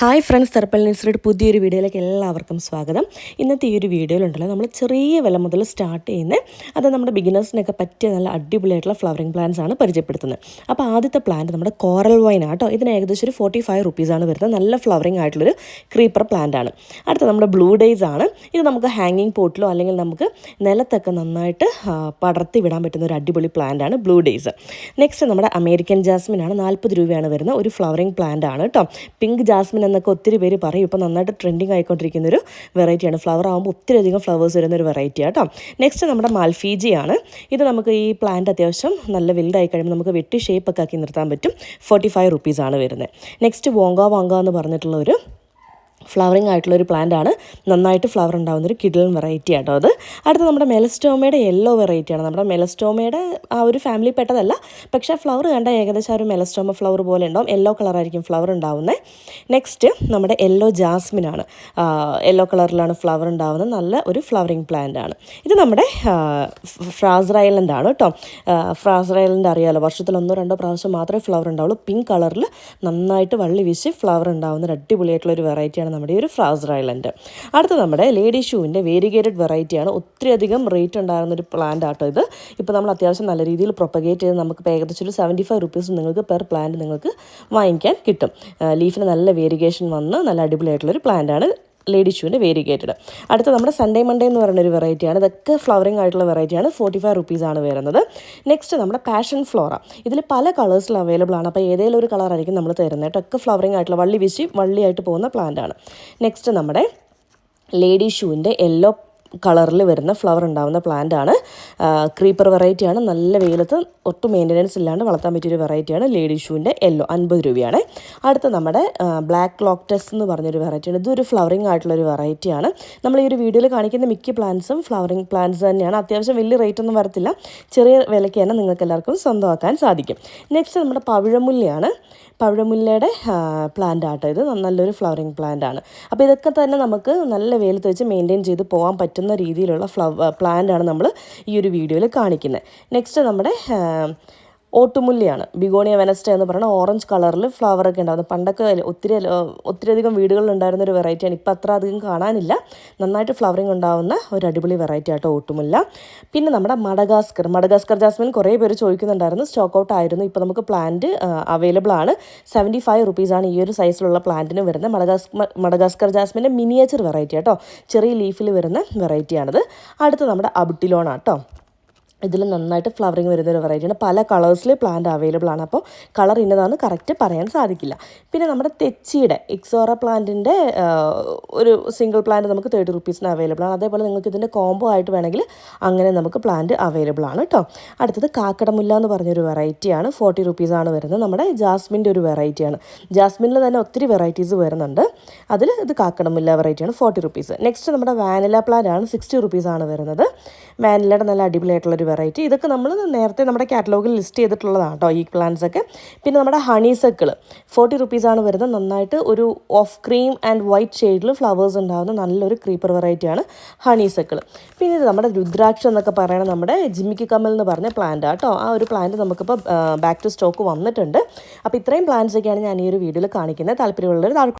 Hi friends തെർപ്പൽ ന്യൂസിലൂടെ പുതിയൊരു വീഡിയോയിലേക്ക് എല്ലാവർക്കും സ്വാഗതം. ഇന്നത്തെ ഈ ഒരു വീഡിയോയിലുണ്ടല്ലോ നമ്മൾ ചെറിയ വില മുതൽ സ്റ്റാർട്ട് ചെയ്യുന്നത് അത് നമ്മുടെ ബിഗിനേഴ്സിനൊക്കെ പറ്റിയ നല്ല അടിപൊളിയായിട്ടുള്ള ഫ്ലവറിംഗ് പ്ലാന്റ്സ് ആണ് പരിചയപ്പെടുത്തുന്നത്. അപ്പോൾ ആദ്യത്തെ പ്ലാന്റ് നമ്മുടെ കോറൽ വൈൻ ആട്ടോ ഇതിന് ഏകദേശം ഒരു ഫോർട്ടി ഫൈവ് റുപ്പീസാണ് വരുന്നത്. നല്ല ഫ്ലവറിംഗ് ആയിട്ടുള്ളൊരു ക്രീപ്പർ പ്ലാന്റ് ആണ്. അടുത്ത നമ്മുടെ ബ്ലൂ ഡേയ്സ് ആണ്. ഇത് നമുക്ക് ഹാങ്ങിങ് പോട്ടിലോ അല്ലെങ്കിൽ നമുക്ക് നിലത്തൊക്കെ നന്നായിട്ട് പടർത്തി വിടാൻ പറ്റുന്ന ഒരു അടിപൊളി പ്ലാന്റ് ആണ് ബ്ലൂ ഡേയ്സ് നെക്സ്റ്റ് നമ്മുടെ അമേരിക്കൻ ജാസ്മിൻ ആണ്. നാൽപ്പത് രൂപയാണ് വരുന്നത് ഒരു ഫ്ലവറിംഗ് പ്ലാന്റ് ആണ് കേട്ടോ പിങ്ക് ജാസ്മിൻ എന്നൊക്കെ ഒത്തിരി പേര് പറയും. ഇപ്പോൾ നന്നായിട്ട് ട്രെൻഡിങ് ആയിക്കൊണ്ടിരിക്കുന്ന ഒരു വെറൈറ്റിയാണ് ഫ്ലവർ ആകുമ്പോൾ ഒത്തിരി അധികം ഫ്ലവേഴ്സ് വരുന്ന ഒരു വെറൈറ്റി കേട്ടോ നെക്സ്റ്റ് നമ്മുടെ മാൽഫീജിയാണ് ഇത് നമുക്ക് ഈ പ്ലാന്റ് അത്യാവശ്യം നല്ല വലുതായി കഴിയുമ്പോൾ നമുക്ക് വെട്ടി ഷേപ്പ് ഒക്കെ ആക്കി നിർത്താൻ പറ്റും. ഫോർട്ടി ഫൈവ് റുപ്പീസാണ് വരുന്നത്. നെക്സ്റ്റ് വോങ്ക വാങ്ക എന്ന് പറഞ്ഞിട്ടുള്ള ഒരു ഫ്ലവറിങ് ആയിട്ടുള്ള ഒരു പ്ലാന്റ് ആണ്. നന്നായിട്ട് ഫ്ലവർ ഉണ്ടാകുന്ന ഒരു കിഡ്ലൻ വെറൈറ്റി ആട്ടോ അത്. അടുത്ത നമ്മുടെ മെലസ്റ്റോമയുടെ യെല്ലോ വെറൈറ്റിയാണ് നമ്മുടെ മെലസ്റ്റോമയുടെ ആ ഒരു ഫാമിലി പെട്ടതല്ല. പക്ഷേ ഫ്ലവർ കണ്ട ഏകദേശം ആ ഒരു മെലസ്റ്റോമ ഫ്ലവർ പോലെ ഉണ്ടാവും. യെല്ലോ കളറായിരിക്കും ഫ്ലവർ ഉണ്ടാവുന്നത് നെക്സ്റ്റ് നമ്മുടെ യെല്ലോ ജാസ്മിൻ ആണ്. യെല്ലോ കളറിലാണ് ഫ്ലവർ ഉണ്ടാവുന്നത് നല്ല ഒരു ഫ്ലവറിങ് പ്ലാന്റ് ആണ്. ഇത് നമ്മുടെ ഫ്രാസർ ഐലൻഡ് ആണ് കേട്ടോ ഫ്രാസർ ഐലൻഡ് അറിയാലോ. വർഷത്തിൽ ഒന്നോ രണ്ടോ പ്രാവശ്യം മാത്രമേ ഫ്ലവർ ഉണ്ടാവുള്ളൂ. പിങ്ക് കളറിൽ നന്നായിട്ട് വള്ളി വീശി ഫ്ലവർ ഉണ്ടാവുന്ന അടിപൊളിയായിട്ടുള്ള ഒരു വെറൈറ്റിയാണ് നമ്മുടെ ഈ ഒരു ഫ്രാസർ ഐലൻഡ് അടുത്ത നമ്മുടെ ലേഡി ഷൂവിന്റെ വേരിഗേറ്റഡ് വെറൈറ്റിയാണ് ഒത്തിരി അധികം റേറ്റ് ഉണ്ടായിരുന്ന ഒരു പ്ലാന്റ് ആട്ടോ ഇത്. ഇപ്പോൾ നമ്മൾ അത്യാവശ്യം നല്ല രീതിയിൽ പ്രൊപ്പഗേറ്റ് ചെയ്ത് നമുക്ക് ഏകദേശം ഒരു സെവന്റി ഫൈവ് റുപ്പീസ് നിങ്ങൾക്ക് പെർ പ്ലാന്റ് നിങ്ങൾക്ക് വാങ്ങിക്കാൻ കിട്ടും. ലീഫിന് നല്ല വേരിഗേഷൻ വന്ന് നല്ല അടിപൊളിയായിട്ടുള്ളൊരു പ്ലാന്റ് ആണ്. ലേഡി ഷൂവിന്റെ വേരിഗേറ്റഡ് അടുത്ത നമ്മുടെ സൺഡേ മൺഡേ എന്ന് പറയുന്ന ഒരു വെറൈറ്റിയാണ് ഇതൊക്കെ ഫ്ലവറിംഗ് ആയിട്ടുള്ള വെറൈറ്റിയാണ് ഫോർട്ടി ഫൈവ് റുപ്പീസാണ് വരുന്നത്. നെക്സ്റ്റ് നമ്മുടെ പാഷൻ ഫ്ലോറ ഇതിൽ പല കളേഴ്സിൽ അവൈലബിൾ ആണ്. അപ്പോൾ ഏതെങ്കിലും ഒരു കളറായിരിക്കും നമ്മൾ തരുന്നത് കേട്ടോ. ഒക്കെ ഫ്ലവറിംഗ് ആയിട്ടുള്ള വള്ളി വിശി വള്ളിയായിട്ട് പോകുന്ന പ്ലാന്റ് ആണ്. നെക്സ്റ്റ് നമ്മുടെ ലേഡി ഷൂവിന്റെ യെല്ലോ കളറിൽ വരുന്ന ഫ്ലവർ ഉണ്ടാകുന്ന പ്ലാന്റ് ആണ്. ക്രീപ്പർ വെറൈറ്റിയാണ് നല്ല വെയിലത്ത് ഒട്ടും മെയിന്റനൻസ് ഇല്ലാണ്ട് വളർത്താൻ പറ്റിയൊരു വെറൈറ്റിയാണ് ലേഡി ഷൂവിന്റെ യെല്ലോ അൻപത് രൂപയാണ്. അടുത്ത നമ്മുടെ ബ്ലാക്ക് ലോക്ടസ് എന്ന് പറഞ്ഞൊരു വെറൈറ്റിയാണ് ഇതൊരു ഫ്ലവറിംഗ് ആയിട്ടുള്ളൊരു വെറൈറ്റിയാണ് നമ്മൾ ഈ ഒരു വീഡിയോയിൽ കാണിക്കുന്ന മിക്ക പ്ലാന്റ്സും ഫ്ലവറിംഗ് പ്ലാന്റ്സ് തന്നെയാണ്. അത്യാവശ്യം വലിയ റേറ്റ് ഒന്നും വരത്തില്ല. ചെറിയ വിലയ്ക്ക് തന്നെ നിങ്ങൾക്ക് എല്ലാവർക്കും സ്വന്തമാക്കാൻ സാധിക്കും. നെക്സ്റ്റ് നമ്മുടെ പവിഴമുല്ലയാണ്. പവിഴമുല്ലയുടെ പ്ലാന്റ് ആട്ടോ ഇത്. നല്ലൊരു ഫ്ലവറിംഗ് പ്ലാന്റ് ആണ്. അപ്പോൾ ഇതൊക്കെ തന്നെ നമുക്ക് നല്ല വെയിലത്ത് വെച്ച് മെയിന്റെയിൻ ചെയ്ത് പോകാൻ പറ്റുന്ന രീതിയിലുള്ള ഫ്ലവർ ആണ് നമ്മൾ ഈ ഒരു വീഡിയോയിൽ കാണിക്കുന്നത് നെക്സ്റ്റ് നമ്മുടെ ഓട്ടുമുല്ലയാണ്. ബിഗോണിയ വെനസ്റ്റ എന്ന് പറയുന്ന ഓറഞ്ച് കളറിൽ ഫ്ലവർ ഒക്കെ ഉണ്ടാകുന്നത് പണ്ടൊക്കെ ഒത്തിരി ഒത്തിരി അധികം വീടുകളിൽ ഉണ്ടായിരുന്ന ഒരു വെറൈറ്റിയാണ് ഇപ്പോൾ അത്ര അധികം കാണാനില്ല. നന്നായിട്ട് ഫ്ലവറിങ് ഉണ്ടാകുന്ന ഒരു അടിപൊളി വെറൈറ്റി ആട്ടോ ഓട്ടുമുല്ല. പിന്നെ നമ്മുടെ മഡഗാസ്കർ. മഡഗാസ്കർ ജാസ്മിൻ കുറേ പേര് ചോദിക്കുന്നുണ്ടായിരുന്നു സ്റ്റോക്ക് ഔട്ട് ആയിരുന്നു. ഇപ്പോൾ നമുക്ക് പ്ലാന്റ് അവൈലബിൾ ആണ്. സെവന്റി ഫൈവ് റുപ്പീസാണ് ഈ ഒരു സൈസിലുള്ള പ്ലാന്റിന് വരുന്നത്. മഡഗാസ് മഡഗാസ്കർ ജാസ്മിന്റെ മിനിയേച്ചർ വെറൈറ്റി ആട്ടോ. ചെറിയ ലീഫിൽ വരുന്ന വെറൈറ്റിയാണിത് അടുത്ത നമ്മുടെ അബുട്ടിലോൺ ആട്ടോ. ഇതിൽ നന്നായിട്ട് ഫ്ലവറിങ് വരുന്ന ഒരു വെറൈറ്റിയാണ് പല കളേഴ്സിൽ പ്ലാന്റ് അവൈലബിൾ ആണ്. അപ്പോൾ കളർ ഇന്നതാണെന്ന് കറക്റ്റ് പറയാൻ സാധിക്കില്ല. പിന്നെ നമ്മുടെ തെച്ചിയുടെ എക്സോറ പ്ലാന്റിന്റെ ഒരു സിംഗിൾ പ്ലാന്റ് നമുക്ക് തേർട്ടി റുപ്പീസിന് അവൈലബിൾ ആണ്. അതേപോലെ നിങ്ങൾക്ക് ഇതിന്റെ കോംബോ ആയിട്ട് വേണമെങ്കിൽ അങ്ങനെ നമുക്ക് പ്ലാന്റ് അവൈലബിൾ ആണ് കേട്ടോ അടുത്തത് കാക്കടമുല്ല എന്ന് പറഞ്ഞൊരു വെറൈറ്റിയാണ് ഫോർട്ടി റുപ്പീസാണ് വരുന്നത്. നമ്മുടെ ജാസ്മിന്റെ ഒരു വെറൈറ്റിയാണ് ജാസ്മിനിൽ തന്നെ ഒത്തിരി വെറൈറ്റീസ് വരുന്നുണ്ട്. അതിൽ ഇത് കാക്കടമുല്ല വെറൈറ്റിയാണ് ഫോർട്ടി റുപ്പീസ് നെക്സ്റ്റ് നമ്മുടെ വാനില പ്ലാന്റ് ആണ്. സിക്സ്റ്റി റുപ്പീസാണ് വരുന്നത്. വാനിലയുടെ നല്ല അടിപൊളിയായിട്ടുള്ളൊരു വെറൈറ്റി ഇതൊക്കെ നമ്മൾ നേരത്തെ നമ്മുടെ കാറ്റലോഗിൽ ലിസ്റ്റ് ചെയ്തിട്ടുള്ളതാണ് കേട്ടോ ഈ പ്ലാന്റ്സ് ഒക്കെ. പിന്നെ നമ്മുടെ ഹണി സക്കിൾ ഫോർട്ടി റുപ്പീസാണ് വരുന്നത്. നന്നായിട്ട് ഒരു ഓഫ് ക്രീം ആൻഡ് വൈറ്റ് ഷെയ്ഡിൽ ഫ്ലവേഴ്സ് ഉണ്ടാകുന്ന നല്ലൊരു ക്രീപ്പർ വെറൈറ്റിയാണ് ഹണി സക്കിൾ പിന്നെ ഇത് നമ്മുടെ രുദ്രാക്ഷം എന്നൊക്കെ പറയുന്നത് നമ്മുടെ ജിമ്മിക്ക് കമ്മൽ എന്ന് പറഞ്ഞ പ്ലാന്റ് കേട്ടോ ആ ഒരു പ്ലാന്റ് നമുക്കിപ്പോൾ ബാക്ക് ടു സ്റ്റോക്ക് വന്നിട്ടുണ്ട്. അപ്പോൾ ഇത്രയും പ്ലാന്റ്സ് ഒക്കെയാണ് ഞാൻ ഈ ഒരു വീഡിയോയിൽ കാണിക്കുന്നത്. താല്പര്യമുള്ളവർ താഴെ